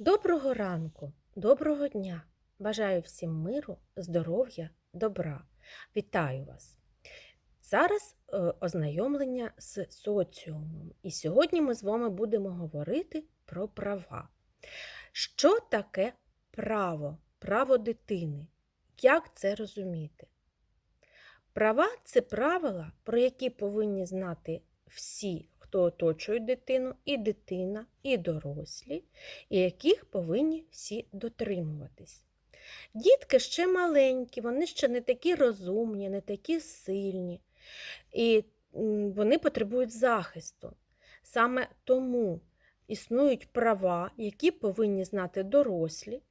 Доброго ранку, доброго дня! Бажаю всім миру, здоров'я, добра. Вітаю вас! Зараз е, ознайомлення з соціумом. І сьогодні ми з вами будемо говорити про права. Що таке право, право дитини? Як це розуміти? Права це правила, про які повинні знати всі, хто оточує дитину, і дитина, і дорослі, і яких повинні всі дотримуватись. Дітки ще маленькі, вони ще не такі розумні, не такі сильні, і вони потребують захисту. Саме тому існують права, які повинні знати дорослі,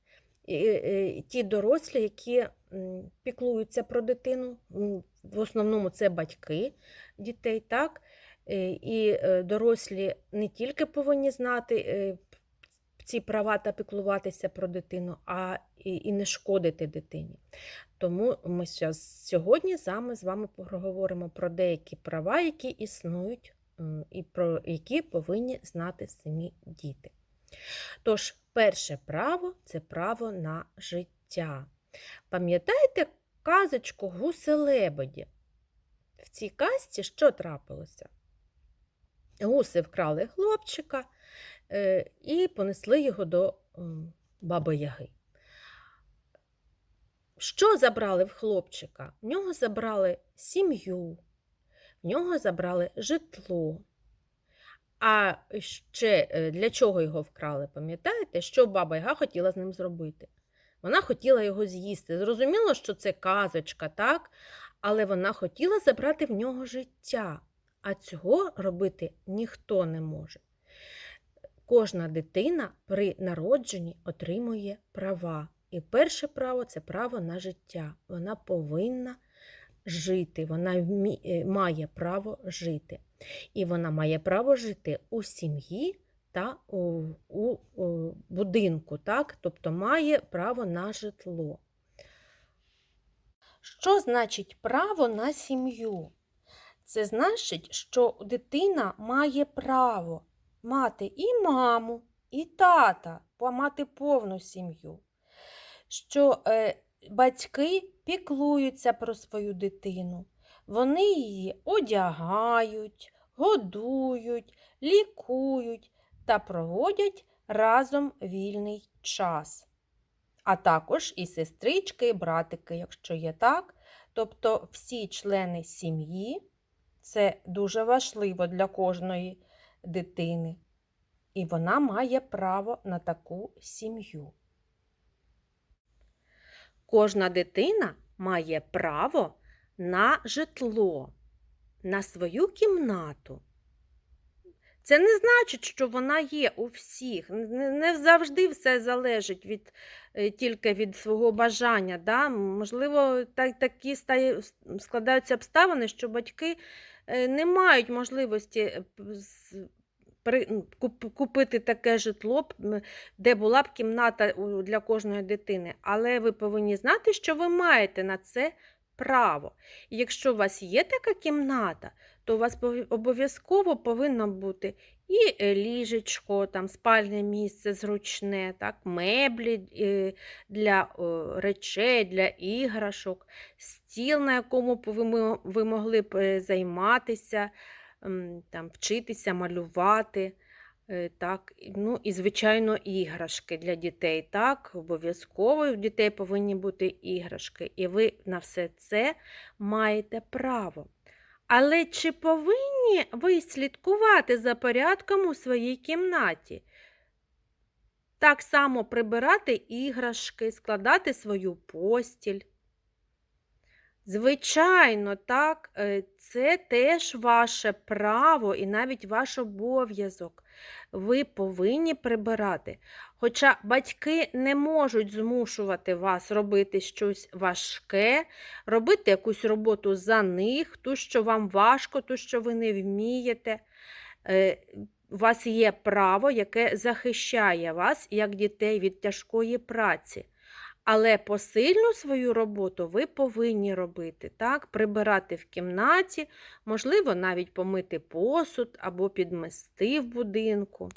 е, ті дорослі, які піклуються про дитину, в основному це батьки дітей, так? Е, І е, дорослі не тільки повинні знати е, ці права та піклуватися про дитину, а і, не шкодити дитині. Тому ми сьогодні з вами поговоримо про деякі права, які існують, і про які повинні знати самі діти. Тож, перше право це право на життя. Пам'ятаєте казочку гуси-лебеді? В цій казці що трапилося? Гуси вкрали хлопчика е, і понесли його до баби Яги. Що забрали в хлопчика? В нього забрали сім'ю, в нього забрали житло. А ще е, для чого його вкрали, пам'ятаєте, що баба Яга хотіла з ним зробити? Вона хотіла його з'їсти. Зрозуміло, що це казочка, так? Але вона хотіла забрати в нього життя, а цього робити ніхто не може. Кожна дитина при народженні отримує права. І перше право це право на життя. Вона повинна жити, вона е, має право жити. І вона має право жити у сім'ї та у, у, у будинку, так? тобто має право на житло. Що значить право на сім'ю? Це значить, що дитина має право мати і маму, і тата, мати повну сім'ю. Що е, батьки піклуються про свою дитину. Вони її одягають, годують, лікують та проводять разом вільний час. А також і сестрички, і братики, якщо є так. Тобто всі члени сім'ї це дуже важливо для кожної дитини. І вона має право на таку сім'ю. Кожна дитина має право на житло, на свою кімнату. Це не значить, що вона є у всіх. Не завжди все залежить від, е, тільки від свого бажання. Да? Можливо, так, такі складаються обставини, що батьки не мають можливості е, при- купити таке житло, де була б кімната для кожної дитини. Але ви повинні знати, що ви маєте на це право. Якщо у вас є така кімната, то у вас обов'язково повинна бути і е, ліжечко, там, спальне місце зручне, так, меблі е, для речей, для іграшок, стіл, на якому ви, могли б е, займатися, там, вчитися, малювати. Так, ну і, звичайно, іграшки для дітей. Так, обов'язково у дітей повинні бути іграшки, і ви на все це маєте право. Але чи повинні ви слідкувати за порядком у своїй кімнаті? Так само прибирати іграшки, складати свою постіль. Звичайно, так, е, це теж ваше право і навіть ваш обов'язок. Ви повинні прибирати. Хоча батьки не можуть змушувати вас робити щось важке, робити якусь роботу за них, ту, що вам важко, ту, що ви не вмієте. Е, У вас є право, яке захищає вас, як дітей, від тяжкої праці. Але посильну свою роботу ви повинні робити, так? прибирати в кімнаті, можливо, навіть помити посуд або підмести в будинку.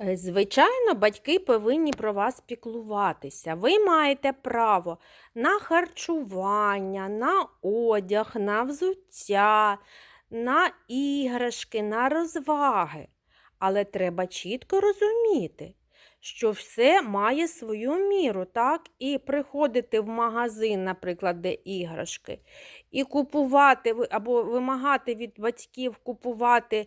Е, Звичайно, батьки повинні про вас піклуватися. Ви маєте право на харчування, на одяг, на взуття, на іграшки, на розваги. Але треба чітко розуміти, що все має свою міру, так? І приходити в магазин, наприклад, де іграшки, і купувати або вимагати від батьків купувати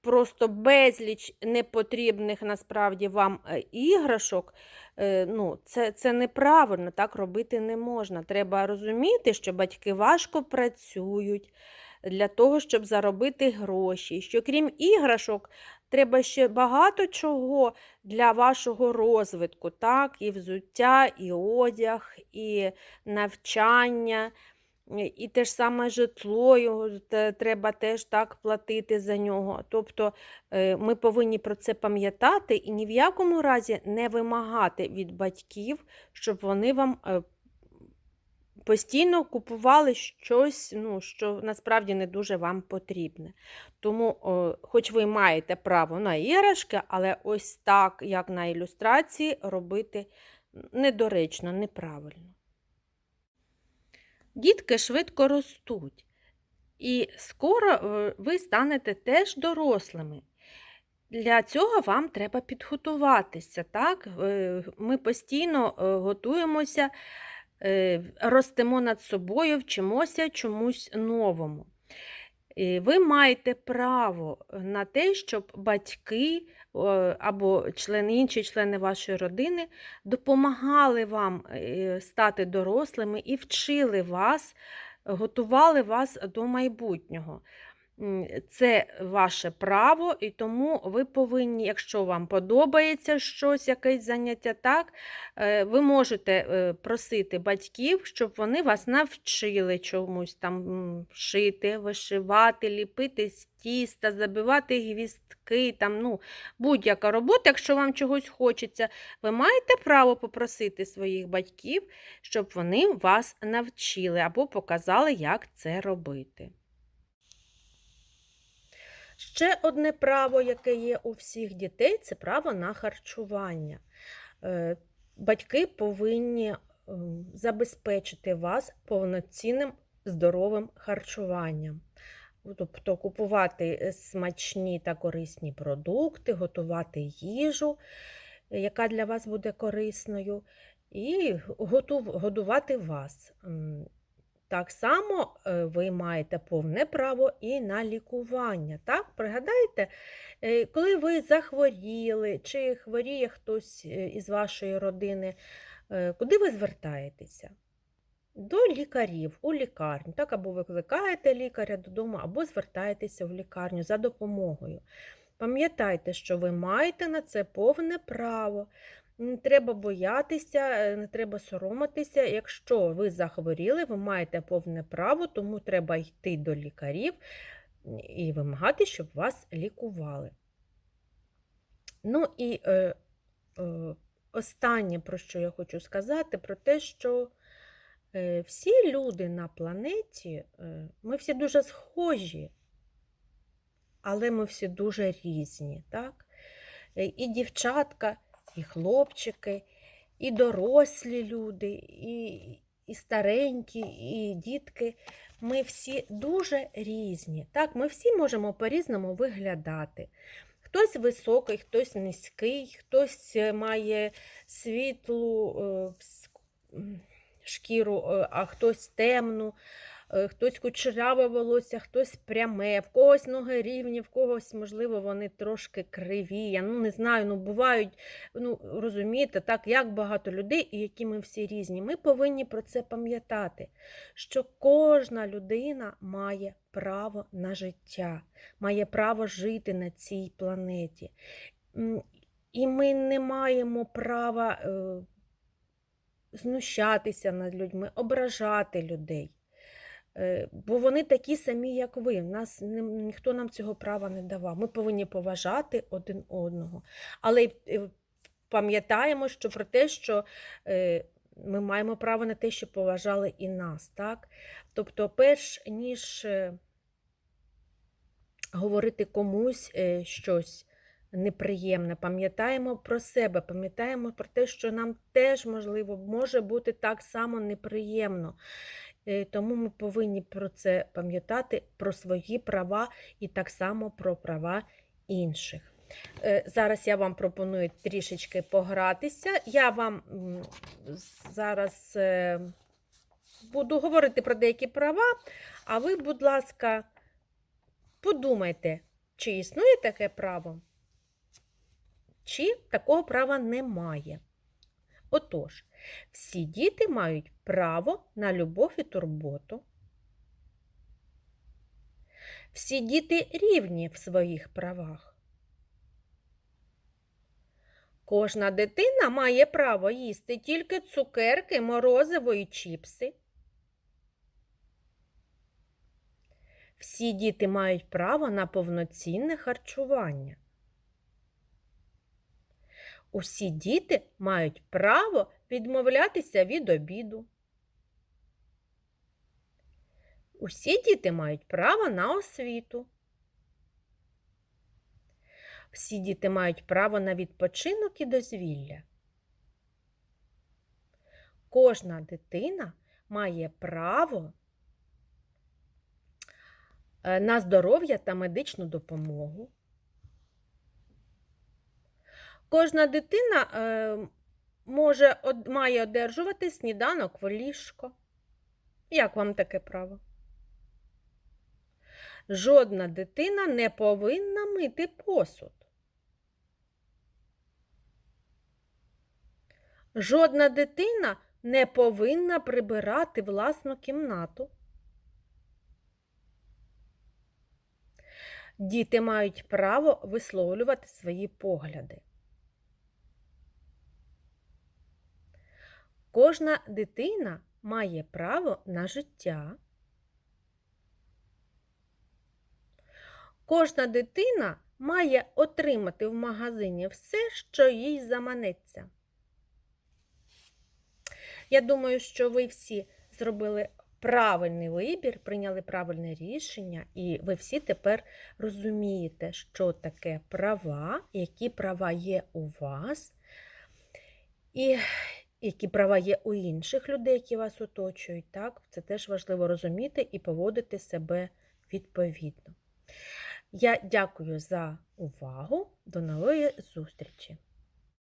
просто безліч непотрібних насправді вам е, іграшок. е, Ну, це, це неправильно, так робити не можна. Треба розуміти, що батьки важко працюють для того, щоб заробити гроші. Що крім іграшок, треба ще багато чого для вашого розвитку, так? І взуття, і одяг, і навчання. І те ж саме житло, його треба теж так платити за нього. Тобто е, ми повинні про це пам'ятати і ні в якому разі не вимагати від батьків, щоб вони вам е, постійно купували щось, ну, що насправді не дуже вам потрібне. Тому, о, хоч ви маєте право на іграшки, але ось так, як на ілюстрації, робити недоречно, неправильно. Дітки швидко ростуть, і скоро е, ви станете теж дорослими. Для цього вам треба підготуватися. Так? Е, Ми постійно е, готуємося, ростемо над собою, вчимося чомусь новому. Ви маєте право на те, щоб батьки е, або члени, інші члени вашої родини допомагали вам е, стати дорослими і вчили вас, готували вас до майбутнього. Це ваше право, і тому ви повинні, якщо вам подобається щось, якесь заняття, так, е, ви можете е, просити батьків, щоб вони вас навчили чомусь там шити, вишивати, ліпити з тіста, забивати гвістки, там, ну, будь-яка робота, якщо вам чогось хочеться, ви маєте право попросити своїх батьків, щоб вони вас навчили або показали, як це робити. Ще одне право, яке є у всіх дітей, це право на харчування. Е, Батьки повинні ем, забезпечити вас повноцінним здоровим харчуванням. Тобто купувати е, смачні та корисні продукти, готувати їжу, е, яка для вас буде корисною, і готув- годувати вас. Так само е, ви маєте повне право і на лікування. Так? Пригадайте, е, коли ви захворіли, чи хворіє хтось е, із вашої родини, куди ви звертаєтеся? До лікарів, у лікарню. Так, або викликаєте лікаря додому, або звертаєтеся в лікарню за допомогою. Пам'ятайте, що ви маєте на це повне право. Не треба боятися, е, не треба соромитися. Якщо ви захворіли, ви маєте повне право, тому треба йти до лікарів і вимагати, щоб вас лікували. Ну і е, е, останнє, про що я хочу сказати, про те, що е, всі люди на планеті, е, ми всі дуже схожі, але ми всі дуже різні. так? Е, І дівчатка, і хлопчики, і дорослі люди, і, і старенькі, і дітки. Ми всі дуже різні. Так, ми всі можемо по-різному виглядати. Хтось високий, хтось низький, хтось е, має світлу е, шкіру, е, а хтось темну, хтось кучеряве волосся, хтось пряме, в когось ноги рівні, в когось, можливо, вони трошки криві. Я ну, не знаю, ну бувають, ну розумієте, так, як багато людей, і які ми всі різні. Ми повинні про це пам'ятати, що кожна людина має право на життя, має право жити на цій планеті. І ми не маємо права е, знущатися над людьми, ображати людей. Е, Бо вони такі самі, як ви. Нас ніхто нам цього права не давав. Ми повинні поважати один одного. Але е, пам'ятаємо, що про те, що е, ми маємо право на те, щоб поважали і нас. Так? Тобто, перш ніж говорити комусь щось, неприємне, пам'ятаємо про себе, пам'ятаємо про те, що нам теж, можливо, може бути так само неприємно. Е, Тому ми повинні про це пам'ятати, про свої права і так само про права інших. Е, Зараз я вам пропоную трішечки погратися. Я вам зараз е, буду говорити про деякі права, а ви, будь ласка, подумайте, чи існує таке право, чи такого права немає. Отож, всі діти мають право на любов і турботу. Всі діти рівні в своїх правах. Кожна дитина має право їсти тільки цукерки, морозиво і чіпси. Всі діти мають право на повноцінне харчування. Усі діти мають право відмовлятися від обіду. Усі діти мають право на освіту. Всі діти мають право на відпочинок і дозвілля. Кожна дитина має право е, на здоров'я та медичну допомогу. Кожна дитина е, може, од, має одержувати сніданок в ліжко. Як вам таке право? Жодна дитина не повинна мити посуд. Жодна дитина не повинна прибирати власну кімнату. Діти мають право висловлювати свої погляди. Кожна дитина має право на життя. Кожна дитина має отримати в магазині все, що їй заманеться. Я думаю, що ви всі зробили правильний вибір, прийняли правильне рішення, і ви всі тепер розумієте, що таке права, які права є у вас, і які права є у інших людей, які вас оточують. Так? Це теж важливо розуміти і поводити себе відповідно. Я дякую за увагу. До нової зустрічі!